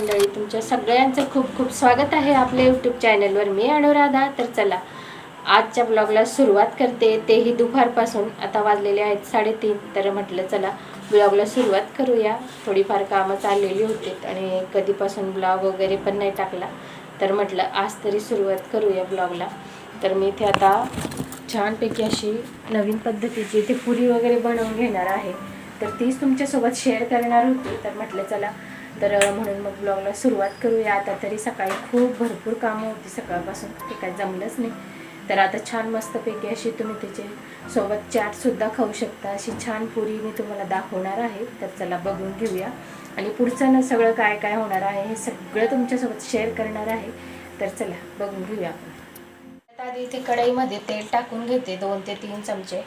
मंडळी तुमच्या सगळ्यांचं खूप खूप स्वागत आहे आपल्या यूट्यूब चॅनलवर मी अनुराधा तर चला आजच्या ब्लॉगला सुरुवात करते. तेही दुपारपासून आता वाजलेले आहेत साडेतीन तर म्हटलं चला ब्लॉगला सुरुवात करूया. थोडीफार कामं चाललेली होती आणि कधीपासून ब्लॉग वगैरे पण नाही टाकला. तर म्हटलं आज तरी सुरुवात करूया ब्लॉगला तर मी इथे आता छानपैकी अशी नवीन पद्धतीची इथे पुरी वगैरे बनवून घेणार आहे. तर तीच तुमच्यासोबत शेअर करणार होती. तर म्हटलं चला तर म्हणून मग ब्लॉगला सुरुवात करूया. आता तरी सकाळी खूप भरपूर कामं होती. सकाळपासून ते काय जमलंच नाही. तर आता छान मस्तपैकी अशी तुम्ही त्याचे सोबत चाटसुद्धा खाऊ शकता. अशी छान पुरी मी तुम्हाला दाखवणार आहे. तर चला बघून घेऊया. आणि पुढचं ना सगळं काय काय होणार आहे हे सगळं तुमच्यासोबत शेअर करणार आहे. तर चला बघून घेऊया आपण. आता आधी इथे कढईमध्ये तेल टाकून घेते. दोन ते तीन चमचे.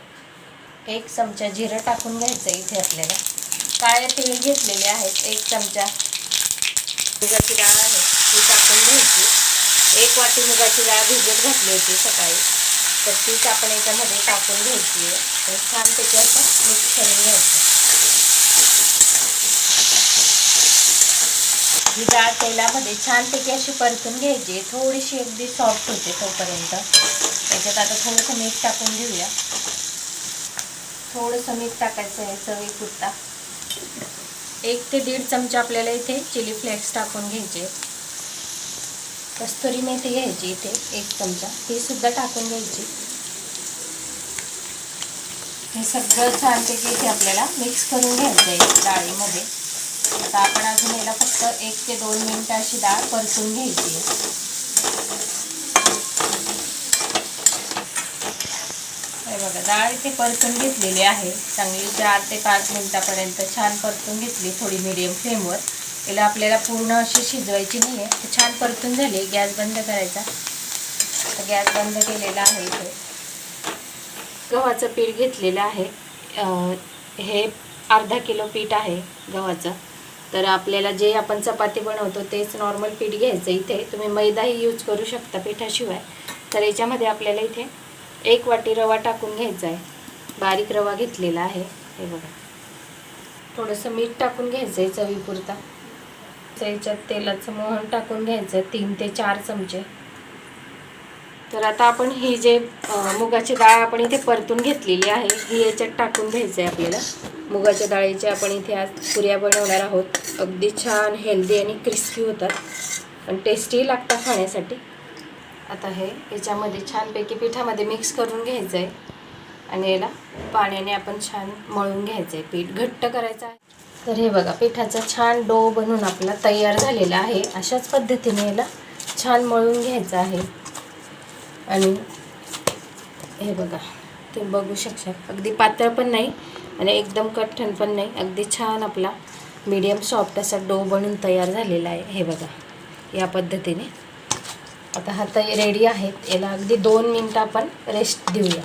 एक चमचा जिरं टाकून घ्यायचं इथे आपल्याला. काळे तेल घेतलेले आहेत. एक चमचा मुगाची डाळ आहे. ती टाकून घ्यायची. एक वाटी मुगाची डाळ भिजत घातली होती सकाळी. तर तीच आपण याच्यामध्ये टाकून घ्यायची आहे. तर छानपैकी असं मिक्स करून घ्यायचं ही डाळ तेलामध्ये छानपैकी अशी परतून घ्यायची. थोडीशी अगदी सॉफ्ट होते तोपर्यंत. त्याच्यात आता थोडंसं मीठ टाकून घेऊया. थोडंसं मीठ टाकायचं आहे. चवी पुरता एक ते दीड चमचा आपल्याला इथे चिली फ्लेक्स टाकून घ्यायचे कस्तुरी मेथी घ्यायची इथे एक चमचा. ही सुद्धा टाकून घ्यायची. हे सगळं छानपैकी इथे आपल्याला मिक्स करून घ्यायचं आहे डाळीमध्ये. आता आपण अजून याला फक्त एक ते दोन मिनटं अशी डाळ परतून घ्यायची आहे हे बघा डाळ इथे परतून घेतलेली आहे. चांगली चार ते पाच मिनिटापर्यंत छान परतून घेतली थोडी मिडियम फ्लेमवर तिला आपल्याला पूर्ण अशी शिजवायची नाही आहे छान परतून झाली. गॅस बंद करायचा. तर गॅस बंद केलेला आहे इथे. गव्हाचं पीठ घेतलेलं आहे. हे अर्धा किलो पीठ आहे गव्हाचं. तर आपल्याला जे आपण चपाती बनवतो तेच नॉर्मल पीठ घ्यायचं इथे. तुम्ही मैदाही यूज करू शकता पिठाशिवाय. तर याच्यामध्ये आपल्याला इथे एक वाटी रवा टाकून घ्यायचा आहे. बारीक रवा घेतलेला आहे. हे बघा. थोडंसं मीठ टाकून घ्यायचं आहे चवीपुरता. याच्यात तेलाचं मोहन टाकून घ्यायचं तीन ते चार चमचे. तर आता आपण ही जे मुगाची डाळ आपण इथे परतून घेतलेली आहे ही याच्यात टाकून घ्यायचं आहे आपल्याला. मुगाच्या डाळीच्या आपण इथे आज पुऱ्या बनवणार आहोत. अगदी छान हेल्दी आणि क्रिस्पी होतात. पण टेस्टीही लागतात खाण्यासाठी. आता हे याच्यामध्ये छानपैकी पिठामध्ये मिक्स करून घ्यायचं आहे आणि याला पाण्याने आपण छान मळून घ्यायचं आहे पीठ घट्ट करायचं आहे. तर हे बघा पिठाचा छान डो बनून आपला तयार झालेला आहे. अशाच पद्धतीने याला छान मळून घ्यायचं आहे. आणि हे बघा ते बघू शकता. अगदी पातळ पण नाही आणि एकदम कठ्ठण पण नाही. अगदी छान आपला मीडियम सॉफ्ट असा डो बनून तयार झालेला आहे. हे बघा या पद्धतीने. आता हा रेडी आहेत. याला अगदी दोन मिनटं आपण रेस्ट देऊया.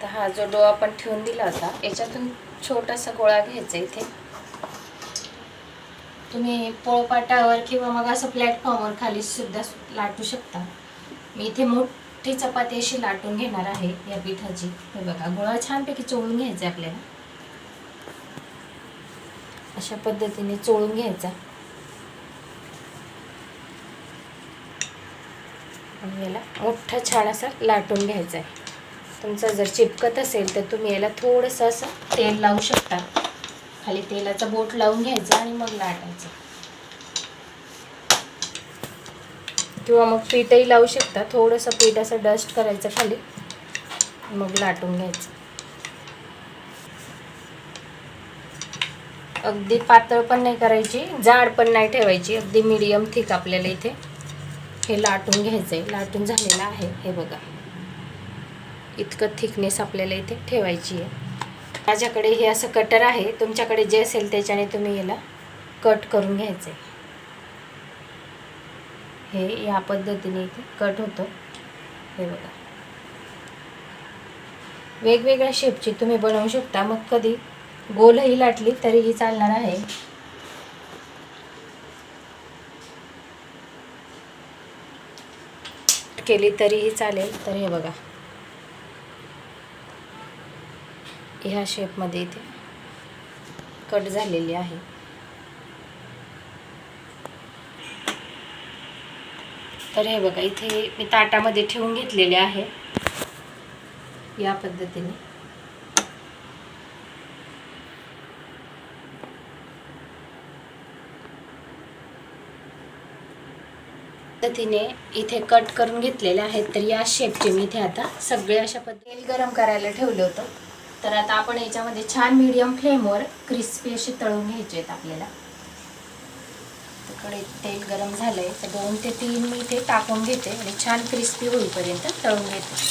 तर हा जो डो आपण ठेवून दिला होता याच्यातून छोटासा गोळा घ्यायचा इथे. तुम्ही पोळपाटावर किंवा मग असं प्लॅटफॉर्मवर खाली सुद्धा लाटू शकता. मी इथे मोठी चपाती अशी लाटून घेणार आहे या पिठाची. हे बघा गोळा छानपैकी चोळून घ्यायचा आहे आपल्याला. अशा पद्धतीने चोळून घ्यायचा. आणि याला मोठा छान असा लाटून घ्यायचा आहे. तुमचा जर चिपकत असेल तर तुम्ही याला थोडंसं असं तेल लावू शकता. खाली तेलाचा बोट लावून घ्यायचा आणि मग लाटायचं. किंवा मग पीठही लावू शकता. थोडंसं पीठ असं डस्ट करायचं खाली. मग लाटून घ्यायचं. अगदी पातळ पण नाही करायची जाड पण नाही ठेवायची. अगदी मीडियम थिक आपल्याला इथे. हे लाटून घ्यायचं आहे लाटून झालेलं आहे. हे बघा. इतकं थिकनेस आपल्याला इथे ठेवायची आहे. माझ्याकडे हे असं कटर आहे. तुमच्याकडे जे असेल त्याच्याने तुम्ही याला कट करून घ्यायचं. हे या पद्धतीने इथे कट होतं. हे बघा. वेगवेगळ्या शेपची तुम्ही बनवू शकता. मग कधी गोलही लाटली तरीही चालणार आहे. केली तरीही चालेल. तर हे बघा. ह्या शेपमध्ये इथे. कट झालेली आहे. तर हे बघा इथे मी ताटामध्ये ठेवून घेतलेले आहे. या पद्धतीने. पद्धतीने इथे कट करून घेतलेले आहेत. तर या शेपचे मी इथे आता सगळे अशा पद्धतीने गरम करायला ठेवलं होतं. तर आता आपण याच्यामध्ये छान मीडियम फ्लेमवर क्रिस्पी असे तळून घ्यायचे आहेत आपल्याला. तिकडे तेल गरम झालंय तर दोन ते तीन मी इथे टाकून घेते आणि छान क्रिस्पी होईपर्यंत तळून घेते.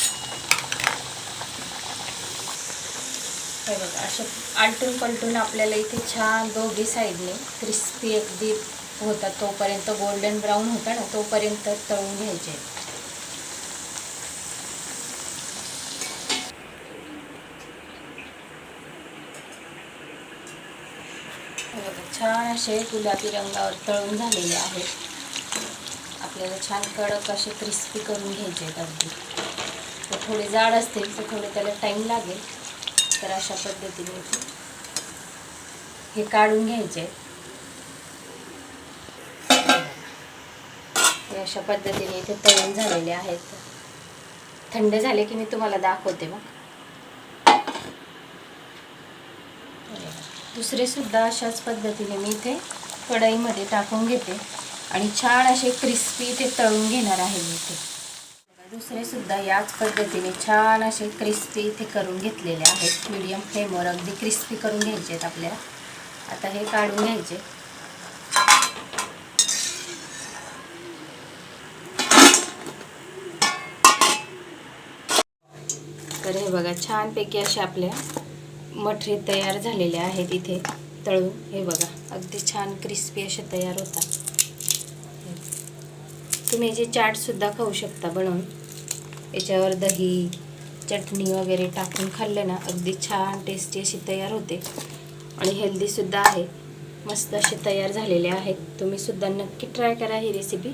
बघा असं आलटून पलटून आपल्याला इथे छान दोघी साईडने क्रिस्पी अगदी होतात तोपर्यंत गोल्डन ब्राऊन होता ना तोपर्यंत तळून घ्यायचे आहेत बघा, छान असे गुलाबी रंगावर तळून झालेले आहेत. आपल्याला छान कडक असे क्रिस्पी करून घ्यायचे आहेत अगदी. ते थोडे जाड असतील तर थोडे त्याला टाईम लागेल. तर अशा पद्धतीने हे काढून घ्यायचे हे अशा पद्धतीने इथे तळून झालेले आहेत. थंड झाले की मी तुम्हाला दाखवते मग. दुसरेसुद्धा अशाच पद्धतीने मी इथे कढईमध्ये टाकून घेते. आणि छान असे क्रिस्पी इथे तळून घेणार आहे मी इथे. दुसरेसुद्धा याच पद्धतीने छान असे क्रिस्पी इथे करून घेतलेले आहेत. मीडियम फ्लेमवर अगदी क्रिस्पी करून घ्यायचे आहेत आपल्याला. आता हे काढून घ्यायचे. तर हे बघा छानपैकी असे आपल्या मठरी तयार झालेले आहेत इथे. तळून हे बघा. अगदी छान क्रिस्पी असे तयार होतात. तुम्ही जे चाटसुद्धा खाऊ शकता बनवून. याच्यावर दही चटणी वगैरे टाकून खाल्ले ना अगदी छान टेस्टी अशी तयार होते. आणि हेल्दीसुद्धा आहे. मस्त असे तयार झालेले आहेत. तुम्हीसुद्धा नक्की ट्राय करा ही रेसिपी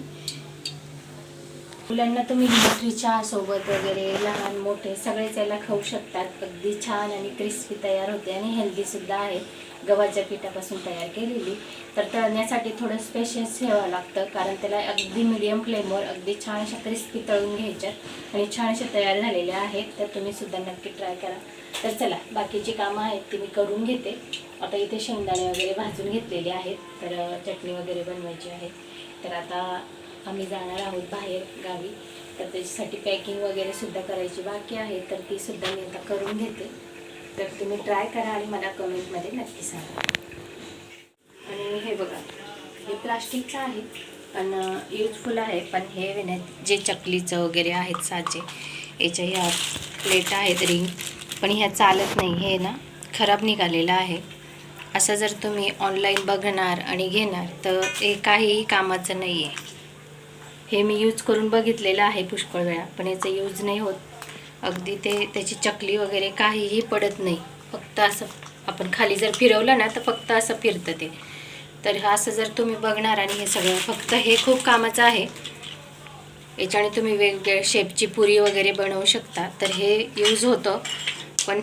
मुलांना तुम्ही भाकरी चहा सोबत वगैरे लहान मोठे सगळेच याला खाऊ शकतात. अगदी छान आणि क्रिस्पी तयार होते आणि हेल्दी सुद्धा आहे. गव्हाच्या पिठापासून तयार केलेली. तर तळण्यासाठी थोडं स्पेशस ठेवावं लागतं कारण त्याला अगदी मिडियम फ्लेमवर अगदी छान अशा क्रिस्पी तळून घ्यायच्यात आणि छान अशा तयार झालेल्या आहेत. तर तुम्ही सुद्धा नक्की ट्राय करा. तर चला बाकीची कामं आहेत ती मी करून घेते. आता इथे शेंगदाणे वगैरे भाजून घेतलेले आहेत. तर चटणी वगैरे बनवायची आहे. तर आता आम्ही जाणार आहोत बाहेर गावी. तर त्याच्यासाठी पॅकिंग वगैरे सुद्धा करायची बाकी आहे. तर ती सुद्धा मी आता करून घेते. तर तुम्ही ट्राय करा आणि मला कमेंटमध्ये नक्की सांगा. आणि हे बघा हे प्लास्टिकचं आहे. पण युजफुल आहे. पण हे विनत जे चकलीचं वगैरे आहेत साचे याच्या ह्या प्लेट आहेत रिंग. पण ह्या चालत नाही. हे ना खराब निघालेलं आहे. असं जर तुम्ही ऑनलाईन बघणार आणि घेणार तर हे काहीही कामाचं नाही आहे हे मी यूज करून बघितलेलं आहे पुष्कळ वेळा पण याचं यूज नाही होत. अगदी ते त्याची चकली वगैरे काहीही पडत नाही. फक्त असं आपण खाली जर फिरवलं ना तर फक्त असं फिरतं ते. तर हा असं जर तुम्ही बघणार आणि हे सगळं फक्त हे खूप कामाचं आहे. याच्याने तुम्ही वेगवेगळ्या शेपची पुरी वगैरे बनवू शकता. तर हे यूज होतं पण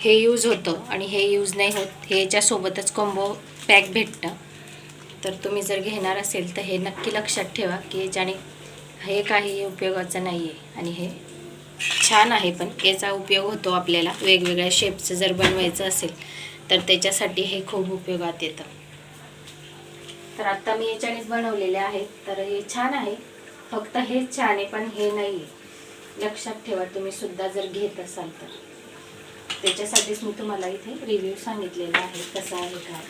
हे यूज होतं आणि हे यूज नाही होत. हे याच्यासोबतच कॉम्बो पॅक भेटतं. तर तुम्ही जर घेणार असेल तर हे नक्की लक्षात ठेवा की याच्याने हे काही उपयोगाचं नाही आहे आणि हे छान आहे पण याचा उपयोग होतो आपल्याला. वेगवेगळ्या शेपचं जर बनवायचं असेल तर त्याच्यासाठी हे खूप उपयोगात येतं. तर आत्ता मी याच्यानेच बनवलेले आहेत. तर हे छान आहे. फक्त हेच छान आहे पण हे नाही आहे लक्षात ठेवा तुम्ही सुद्धा जर घेत असाल तर. त्याच्यासाठीच मी तुम्हाला इथे रिव्ह्यू सांगितलेला आहे. कसा आहे काय?